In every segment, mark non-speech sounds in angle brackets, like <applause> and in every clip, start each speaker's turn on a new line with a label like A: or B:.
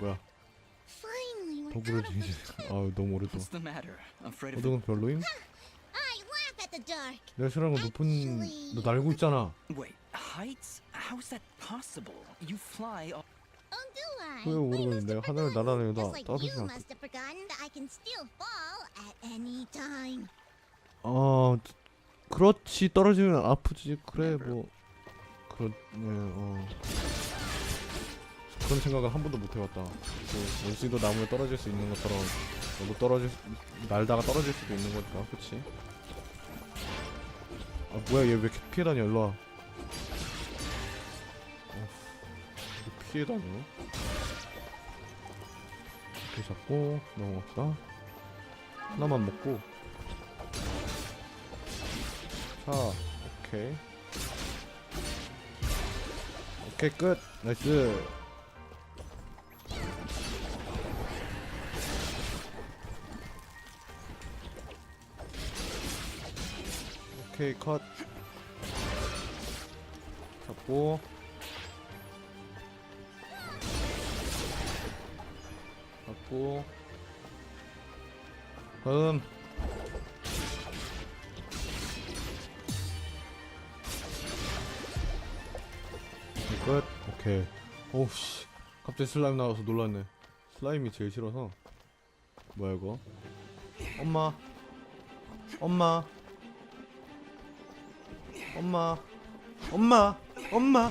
A: 뭐야
B: Finally, we're
A: 도구를. 아 너무 오래돼
C: What's the matter? I'm afraid of
A: 어두운 별로임?
B: I laugh at the dark.
A: 내가 싫어하는 건 높은 너 날고 있잖아
C: Wait, heights? How's that possible? You fly up.
B: Oh, do I?
A: 왜
B: We
A: 모르겠는데
B: must
A: 내가
B: have
A: 하늘을
B: forgotten.
A: 날아다니다
B: Just like you
A: 떨어지지 않고
B: must have forgotten that I can still fall at any time.
A: 어 그렇지 떨어지면 아프지 그래 뭐 그렇네 어 그런 생각을 한 번도 못 해봤다 그 원숭이도 나무에 떨어질 수 있는 것처럼 너도 떨어질 수, 날다가 떨어질 수도 있는 거니까 그치 아 뭐야 얘 왜 이렇게 피해 다녀 일로 와 어, 왜 피해 다녀 이렇게 잡고 넘어갑시다 하나만 먹고 자, 오케이. 오케이, 끝. 나이스. 오케이, 컷. 잡고. 잡고. 다음. 끝. 오케이. 오우씨. 갑자기 슬라임 나와서 놀랐네. 슬라임이 제일 싫어서. 뭐야 이거? 엄마. 엄마. 엄마. 엄마. 엄마.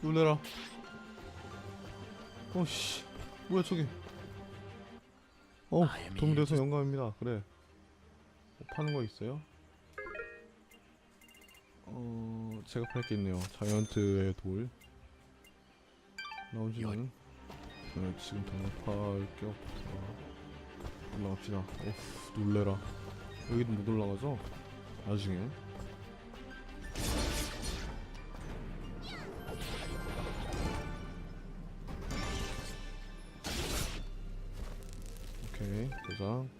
A: 놀래라. 오씨. 뭐야 저기. 어, 도움 돼서 영감입니다. 그래. 뭐 파는 거 있어요? 어 제가 팔 게 있네요. 자이언트의 돌 나오지는 네, 지금 당장 팔게 없어. 올라갑시다. 오프 놀래라. 여기도 못 올라가죠? 나중에. 저장.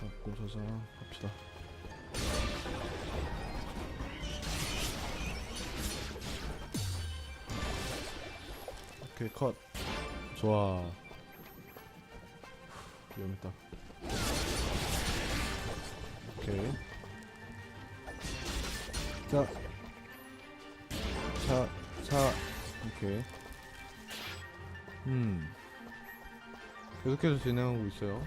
A: 잡고 저장 합시다. 오케이 컷 좋아 위험했다 오케이 자 자, 자, 오케이. 음. 계속해서 진행하고 있어요.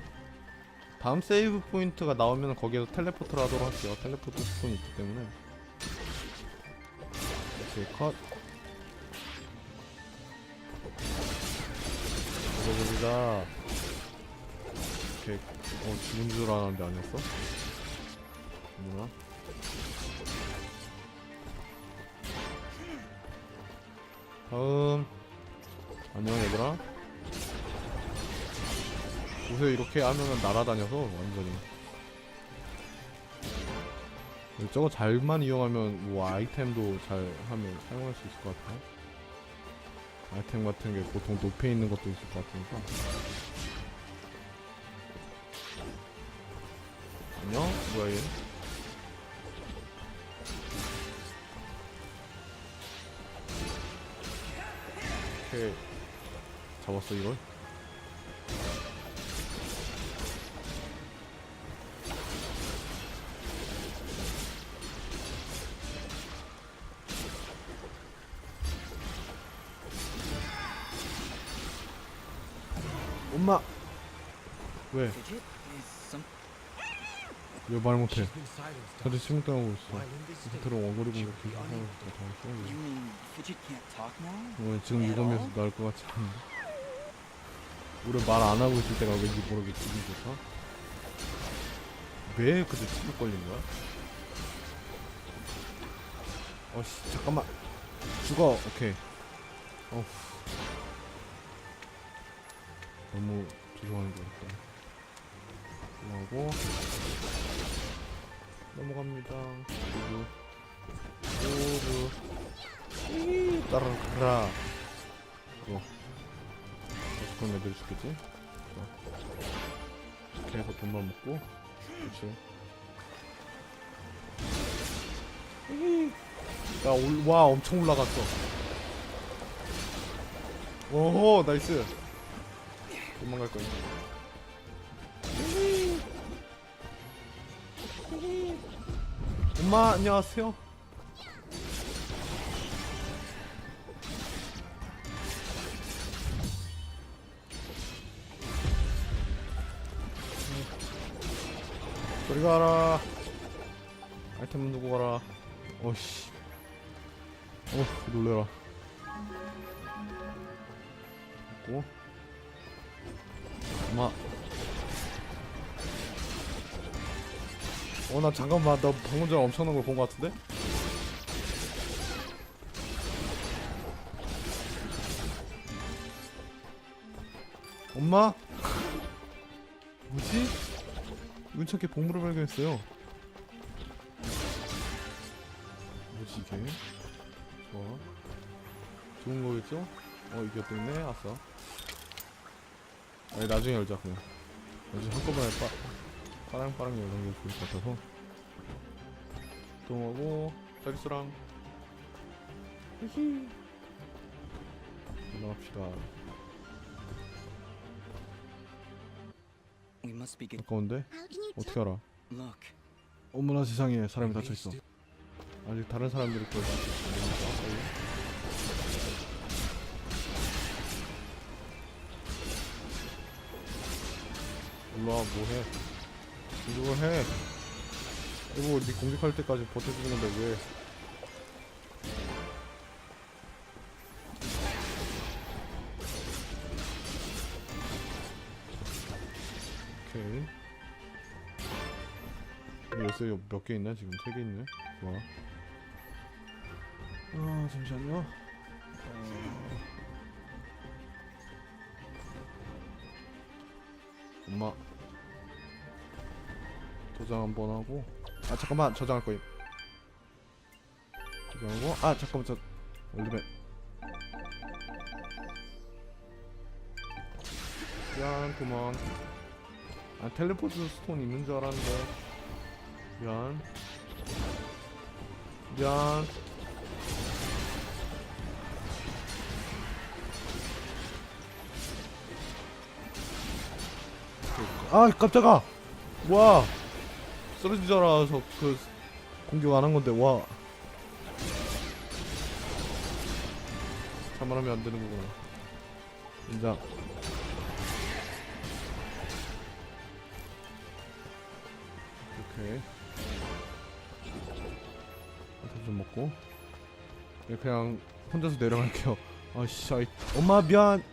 A: 다음 세이브 포인트가 나오면 거기에서 텔레포트를 하도록 할게요. 텔레포트 스폰이 있기 때문에. 오케이, 컷. 보자 오케이 어 죽은 줄 알았는데 아니었어? 뭐야? 다음 안녕 얘들아 요새 이렇게 하면은 날아다녀서 완전히 저거 잘만 이용하면 뭐 아이템도 잘 하면 사용할 수 있을 것 같아요 아이템 같은 게 보통 높에 있는 것도 있을 것 같으니까. 안녕? 뭐야 얘? 오케이. 잡았어 이걸? 엄마! 왜? 왜 말 못해? 다들 침묵당하고 있어.
D: She
A: 이렇게
D: will be
A: 하고 있어.
C: now?
A: 어, 지금
C: all?
A: 나을 것 같지 않은데. 우리 말 안 하고 있을 때가 왠지 모르게 기분 좋다. 왜 그때 침묵 걸린 거야? 어씨 잠깐만 죽어 오케이 어후 너무 비중하는 거니까 올라오고 넘어갑니다 오르 우르 따라 가라. 그거 어떻게 내릴 수 있겠지? 계속 돈만 먹고 그렇지 야, 올, 와, 엄청 올라갔어. 오호, 나이스. 도망갈 거야 엄마 안녕하세요. 저리 가라. 아이템 두고 가라. 어씨. 어 놀래라. 고엄 마 어 나 잠깐만 나 방금 전에 엄청난 걸 본 것 같은데? 엄마? <laughs> 뭐지? 운찮게 보물을 발견했어요 뭐지 이게? 좋아 좋은 거겠죠? 어 이겼네 아싸 아니 나중에 열자 그냥 나중에 한꺼번에 빠, 빠랑빠랑 열는 게 좋을 것 같아서 동하고 자기수랑 히히 올라갑시다. 가까운데? 어떻게? 알아? 어머나 세상에 사람이 다쳐있어 아직 다른 사람들이 그걸 다쳤어 일로와 뭐해? 이거 해. 이거 네 공격할 때까지 버텨주는 건데 왜? 오케이. 열쇠 몇개 있나? 지금 세 개 있네? 좋아. 아 잠시만요. 어... 저장 한번 하고. 아 잠깐만. 저장할 거임. 저장하고. 아 잠깐만. 저 올리면 미안 도망 아 텔레포트 스톤 있는 줄 알았는데. 미안. 미안. 아 깜짝아. 와 쓰러진 줄 알아서 그 공격 안 한 건데 와. 자만하면 안 되는 거구나. 인장. 오케이 한좀 먹고. 네, 그냥 혼자서 내려갈게요. 아씨 엄마 미안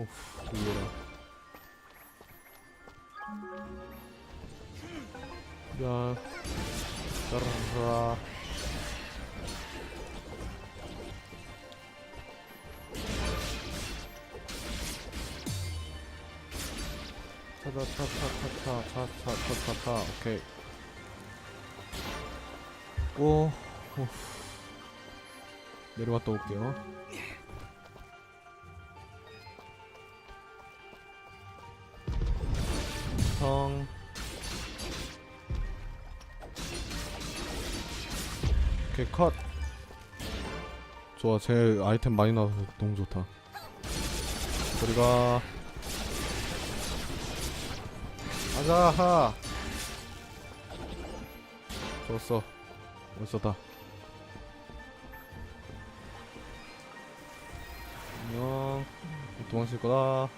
A: 오우 놀래라. 야 따라라. 차차 차차 차차 차차 차차 차 오케이. 오, 오. 내려갔다 올게요. 성. 오케이 컷. 좋아 제 아이템 많이 나와서 너무 좋다. 우리가 아자하 좋았어. 멋있었다. 안녕. 도망칠 거다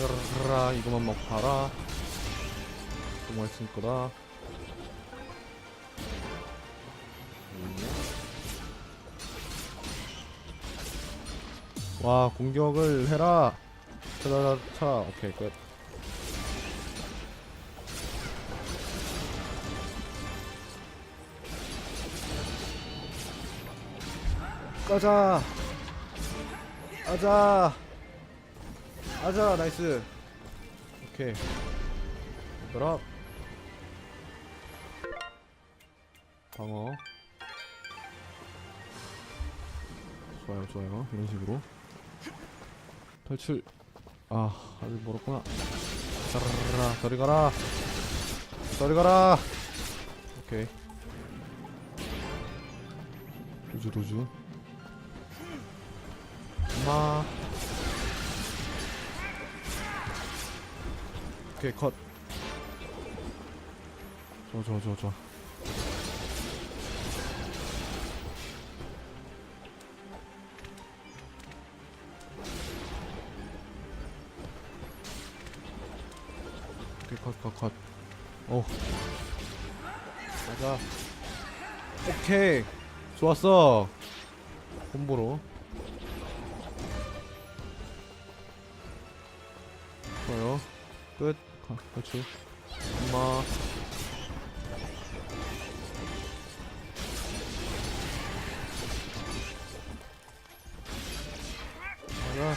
A: 짜라라 이거만 먹고 가라. 도망칠 거다. 와 공격을 해라. 차차차 오케이 끝. 가자. 아자 아자 나이스. 오케이. 얘들아. 방어. 좋아요 좋아요. 이런 식으로. 탈출. 아 아직 멀었구나. 짜라라 저리 가라. 저리 가라. 오케이. 도주 도주 엄마 오케이 컷. 좋아 좋아 좋아 좋아. 오케이 컷 컷 컷. 오. 가자. 오케이. 좋았어. 콤보로. 좋아요. 끝 가, 그렇지. 엄마. 가자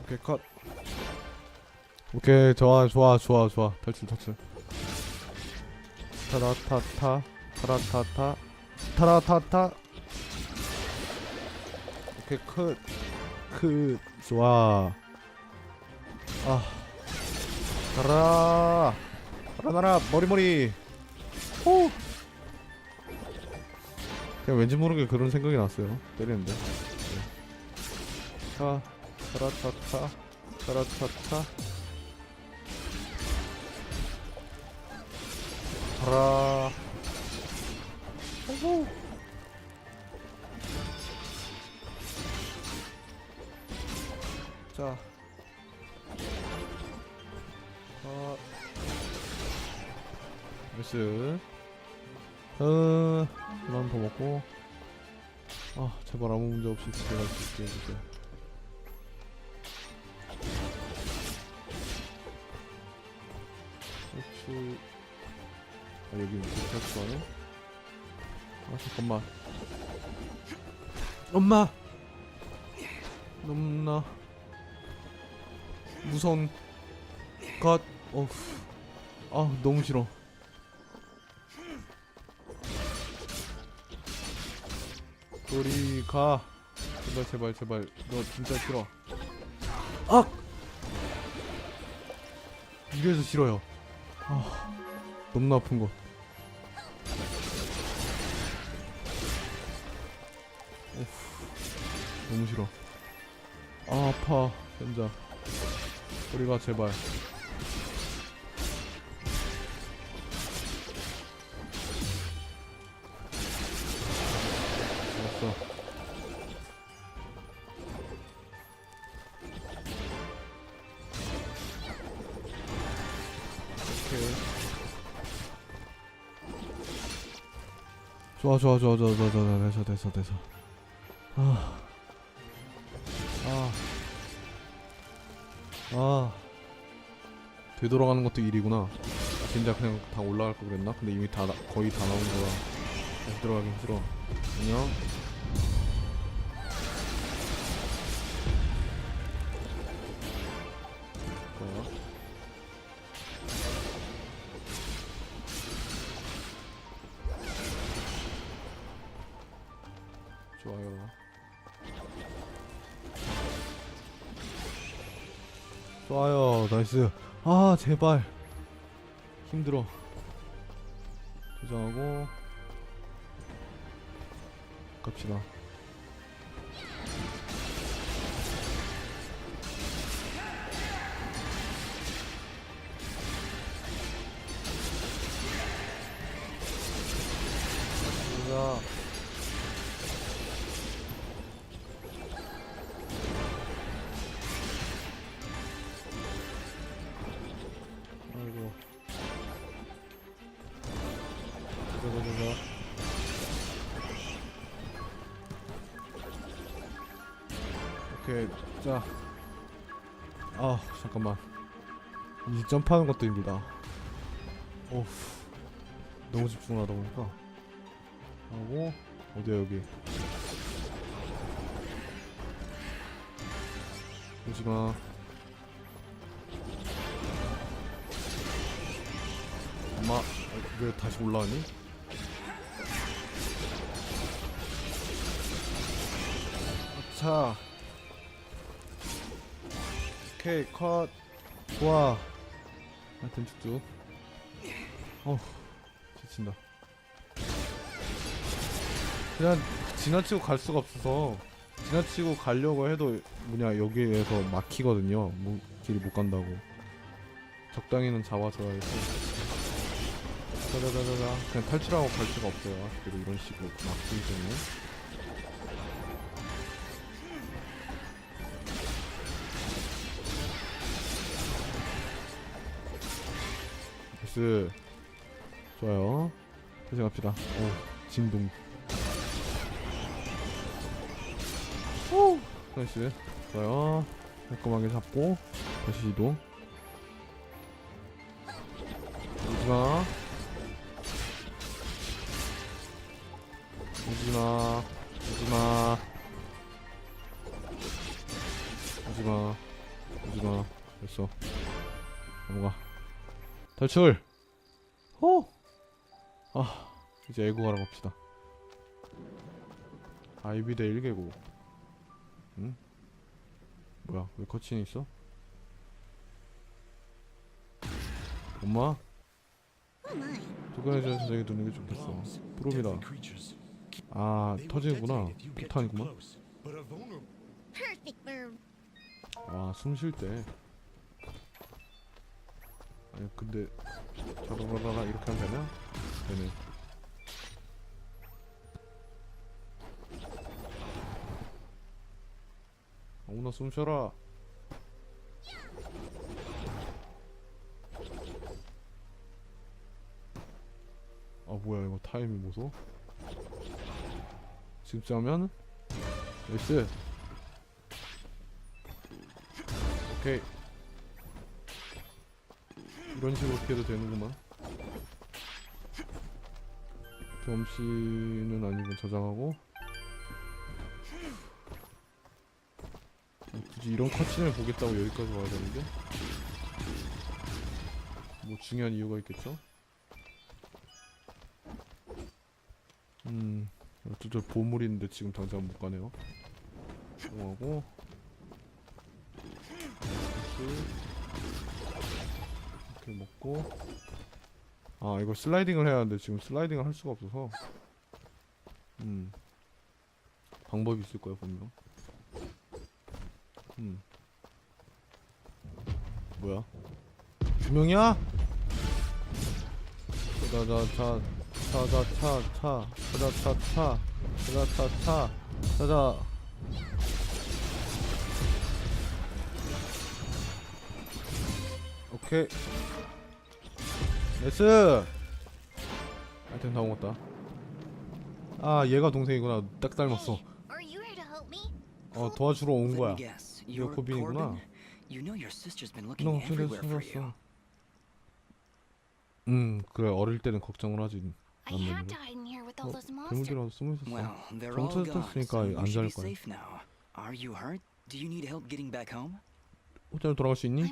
A: 오케이 컷. 오케이 좋아 좋아 좋아 좋아. 탈출 탈출. 타라타타 타라타타 타라타타. 오케이 컷 컷. 좋아. 아 가라. 가라 나라. 머리머리. 호! 그냥 왠지 모르게 그런 생각이 났어요. 때리는데. 네. 자 타라타타 타라타타 가라. 아이고 자 아, 나이스. 어, 하나 더 먹고. 아 제발 아무 문제 없이 집에 갈 수 있게 해주세요 그렇지. 아 여기 이렇게 할거 아니야? 아 잠깐만. 엄마! 너무나. 무서운 것 어후. 아 너무 싫어. 우리 가. 제발 제발 제발. 너 진짜 싫어. 아 이래서 싫어요. 아 너무 아픈 거 너무 싫어. 아 아파 현자 우리가 제발 오케이. 좋아 좋아 좋아 좋아 좋아 좋아 됐어 됐어 됐어. 아. 아. 아. 되돌아가는 것도 일이구나. 진짜 그냥 다 올라갈 거 그랬나? 근데 이미 다 나- 거의 다 나온 거야 다시 들어가기 힘들어. 안녕 좋아요. 나이스. 아 제발. 힘들어. 저장하고. 갑시다 가자가자가 오케이 자. 아 잠깐만. 이 점프하는 것도 힘들다. 오우. 너무 집중하다 보니까. 하고 어디야 여기? 오지마. 엄마 어, 왜 다시 올라왔니? 자 오케이 컷 좋아 하여튼 쭉쭉 어우 지친다 그냥 지나치고 갈 수가 없어서 지나치고 가려고 해도 뭐냐 여기에서 막히거든요. 뭐, 길이 못 간다고. 적당히는 잡아줘야지. 자자자자자 그냥 탈출하고 갈 수가 없어요. 그리고 이런 식으로 막히기 나이스. 좋아요. 다시 갑시다. 오 진동. 오! 나이스. 좋아요. 깔끔하게 잡고 다시 이동. 오지마 오지마 오지마 오지마 오지마 됐어. 넘어가 탈출. 호! 아 이제 에고 가러 갑시다. 아이비 대 1개고 응? 뭐야 왜 커친이 있어? 엄마? 조건해주는 선생이 두는 게 좋겠어. 프로비다. 아 터지는구나. 폭탄이구만. 아 숨 쉴 때 아니 근데 자라라라 이렇게 하면 되냐? 되네. 아무나 숨 쉬어라. 아 뭐야 이거 타이밍 보소. 짜면? 나이스. 오케이 이런 식으로 피해도 되는구만. 점씨는 아니고 저장하고. 뭐 굳이 이런 컷신을 보겠다고 여기까지 와야 되는데? 뭐 중요한 이유가 있겠죠? 음 어쩌죠 보물인데 지금 당장 못 가네요. 이동하고. 이렇게 이렇게 먹고 아 이거 슬라이딩을 해야 하는데 지금 슬라이딩을 할 수가 없어서 음 방법이 있을 거야 분명 음 뭐야 두 명이야? 자자자 차자차 차 차자차 차 차자차 차 차자 오케이 나이스 아이템 다 먹었다 아 얘가 동생이구나 딱 닮았어? 어 도와주러 온 거야. 이거 코빈이구나 너
C: you.
A: 숨었어 음 그래 어릴 때는 걱정을 하지
B: all
A: 어. 괴물들이라도 숨어 있었어
C: Well, they're all
A: 정체
C: gone,
A: 떴으니까
C: so you
A: 안
C: be
A: 거야.
C: safe now. Are you hurt? Do you need help getting back home?
A: 호텔로 돌아갈 수 있니?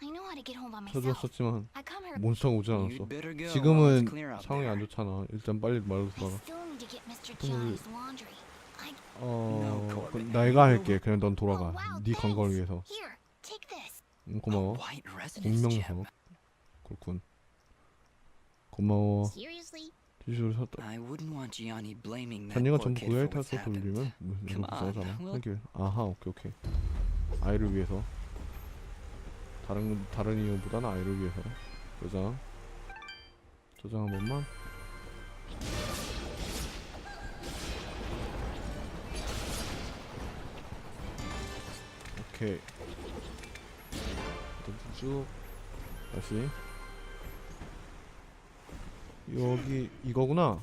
B: I'm okay, I think. I know how to get home by myself.
A: 쳐주었었지만
B: I come here.
A: 몬스터가 오지 않았어 지금은 상황이 안. 좋잖아 일단 빨리 말로
B: I
A: 돌아가
B: still need to get Mr.
A: 또 우리-
B: Johnny's laundry. I
A: 어...
C: No,
A: 그. 내가 할게 그냥 넌 돌아가
B: Oh,
A: 네 건강을. 위해서. 음, 고마워. 공명상 그렇군 고마워? 티슈를 샀다
C: poor
A: 전부 그
C: what's
A: 타서. 돌리면 뭐,
C: on,
A: 불쌍하잖아
C: well-
A: 땡큐 아하 오케이 오케이 아이를 위해서 다른 다른 이유보다는 아이를 위해서. 저장. 저장 한 번만. 오케이. 쭉 다시. 여기 이거구나.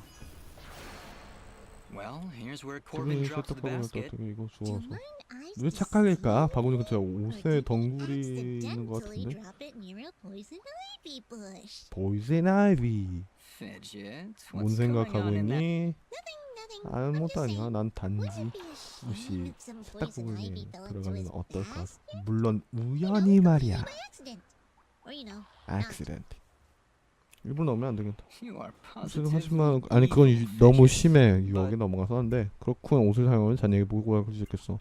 C: Well, here's where Corbin drops the basket.
A: 이거
B: I
A: 왜 착각일까? 바구니
B: Or
A: 옷에 덩굴이 있는 것 같은데? 보이즌 아이비 뭔 생각하고? 있니? 아무것도 아니야. 난 단지 혹시 세탁부분에 들어가면 어떨까? 물론 우연히 말이야 액시덴트 일부러 넣으면 안 되겠다
C: positively
A: 하지만 아니 그건 유- 너무. 심해 유혹에 넘어가서 하는데 그렇군 옷을 사용하면 자네에게 보고 하고 시작했어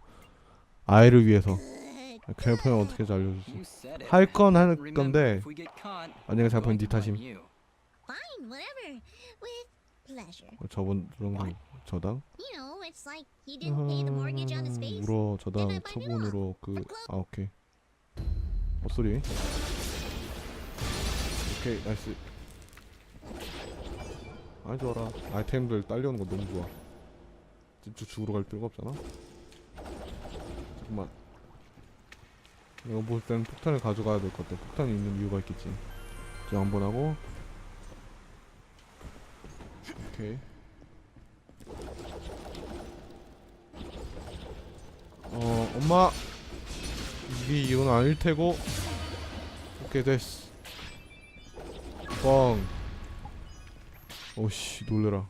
A: 아이를 위해서
B: good.
A: 그 표현 어떻게 잘
C: You
A: 알려주지. 할 건 할 건데 만약에 네
C: to blame
A: 탓임. 어, 저번 그런 거 저당?
B: Face.
A: 물어 저당 처분으로 그
B: For club.
A: 아 오케이 어 소리 오케이 나이스 아이 좋아라 아이템들 딸려오는 거 너무 좋아 집주 죽으러 갈 필요가 없잖아 잠깐만 이거 볼 때는 폭탄을 가져가야 될 것 같아. 폭탄이 있는 이유가 있겠지. 자 한 번 하고. 오케이. 어 엄마. 이게 이건 아닐 테고. 오케이 됐어. 뻥. 오씨 놀래라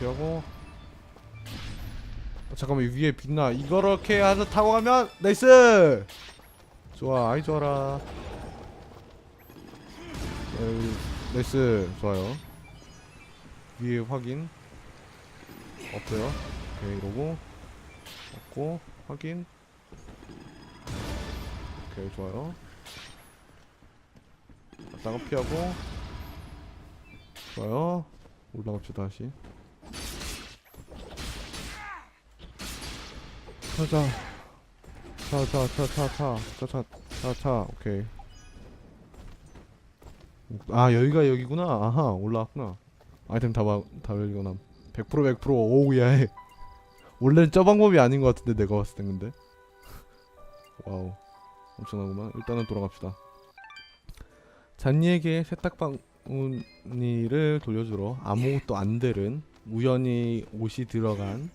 A: 이렇게 하고. 어, 잠깐만 이 위에 빛나. 이거렇게 해서 타고 가면 나이스! 좋아 아이 좋아라. 에이, 나이스 좋아요. 위에 확인. 없어요. 오케이 이러고. 없고 확인. 오케이 좋아요. 갔다가 피하고. 좋아요. 올라갑시다 다시 차자 차차 차 차 차 차차 차차 오케이 아 여기가 여기구나 아하 올라왔구나 아이템 다다 열리거나 100% 100% 오우야해 원래는 저 방법이 아닌 것 같은데 내가 봤을 땐 근데 와우 엄청나구만 일단은 돌아갑시다 잔니에게 세탁방울니를 돌려주러 아무것도 안 들은 우연히 옷이 들어간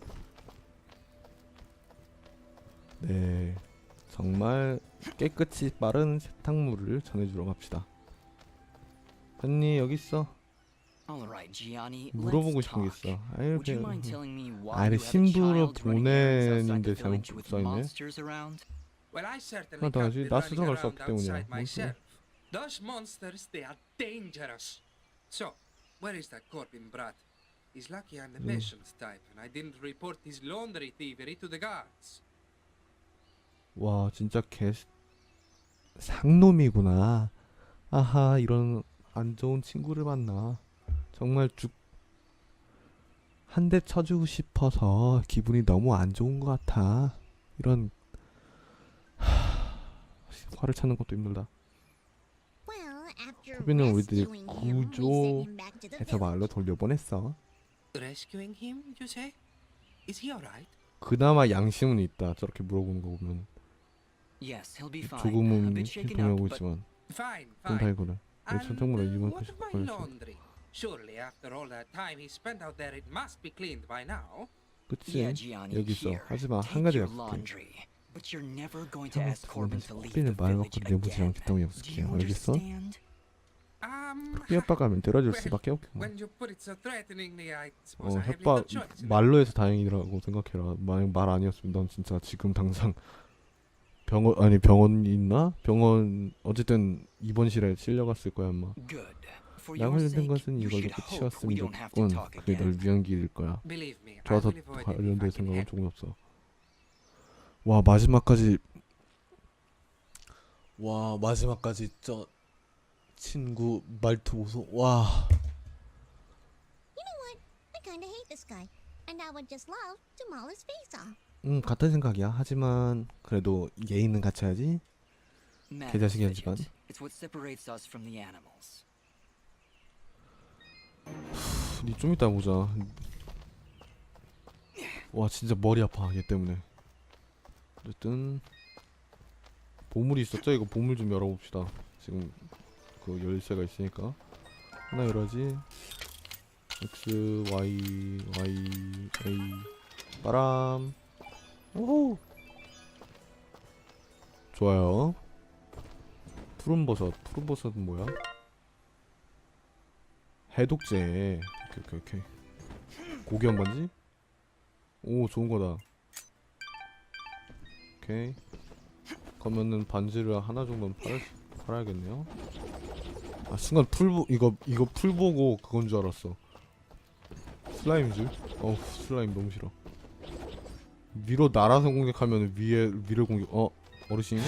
A: 네 정말 깨끗이 빠른 세탁물을 전해주러 갑시다 잔니 여기 있어. 물어보고 싶은 게. 있어 아유 그냥
C: mind telling me why
A: 아니, 신부로 보내는데 잘못 써있네.
C: monsters around?
D: Well, I certainly
A: 하나 더
D: can't
A: 하지.
D: be
A: 나 스스로 갈수 없기 때문이야.
D: Those monsters, they are dangerous. So, where is that Corbin brat? He's lucky I'm the
A: Mm.
D: type, and I didn't report his laundry thievery to the guards.
A: 와 진짜 개 상놈이구나 아하 이런 안 좋은 친구를 만나 정말 죽 한 대 쳐주고 싶어서 기분이 너무 안 좋은 것 같아 이런 하... 화를 찾는 것도 힘들다
B: Well, after
A: 코비는 우리들이
B: rescuing him, we sent him back to the
A: 해서 말로. 돌려보냈어
D: Rescuing him, you say? Is he alright?
A: 그나마 양심은 있다 저렇게 물어보는 거 보면
C: Yes, he'll be fine. a
A: 조금은
C: but
A: 있지만
D: Fine,
A: 돈
D: fine.
A: 달고는
D: And
A: 천통물에
D: uh,
A: 이만
D: what of my
A: 걸렸어
D: laundry? Surely, after all that time he spent out there, it must be cleaned by now.
A: 그치 여기 있어. 하지만 한 가지 약속해 코비는 말 밖으로 내보지. 않겠다고
C: Do
A: 약속해
C: you
A: 알겠어?
C: understand?
D: Um,
A: 코비 아빠가 하면 들어줄 수밖에 없겠구만
D: when you put it so threateningly, I
A: 어
D: suppose I have
A: 협박. 말로 해서 다행이라고 생각해라 만약 말 아니었으면 넌 진짜 지금 당장 병원 아니 병원 있나 병원 어쨌든 입원실에 실려갔을 거야 아마
C: Good. For
A: 약
C: your
A: 관련된 것은
C: you
A: 이걸로 끝이었으면
C: don't have to
A: 좋겠군
C: talk
A: 그게 널. 위한 길일 거야
D: Believe me, I
A: 좋아서
D: can
A: 생각은. 조금 없어 와 마지막까지 와 마지막까지 저 친구 말투 보소 와
B: You know what? I kinda hate this guy, and I would just love to maul his face off.
A: 음, 같은 생각이야. 하지만 그래도 예의는 같이 하지.
C: Mad
A: 개자식이
C: fidget.
A: 하지만.
C: It's what separates us from the animals.
A: 니좀 이따 보자. 와 진짜 머리 아파 얘 때문에. 어쨌든 보물이 있었죠? 이거 보물 좀 열어봅시다. 지금 그 열쇠가 있으니까 하나 열어야지. X Y Y A 바람. 오. 좋아요. 푸른 버섯. 푸른 버섯은 뭐야? 해독제. 오케이 오케이 오케이. 고기 한 번지? 오 좋은 거다. 오케이. 그러면은 반지를 하나 정도는 팔 팔아야겠네요. 아 순간 풀 보, 이거 이거 풀 보고 그건 줄 알았어. 슬라임 줄? 어우 슬라임 너무 싫어. 위로 날아서 공격하면 위에 위를 공격. 어 어르신이네?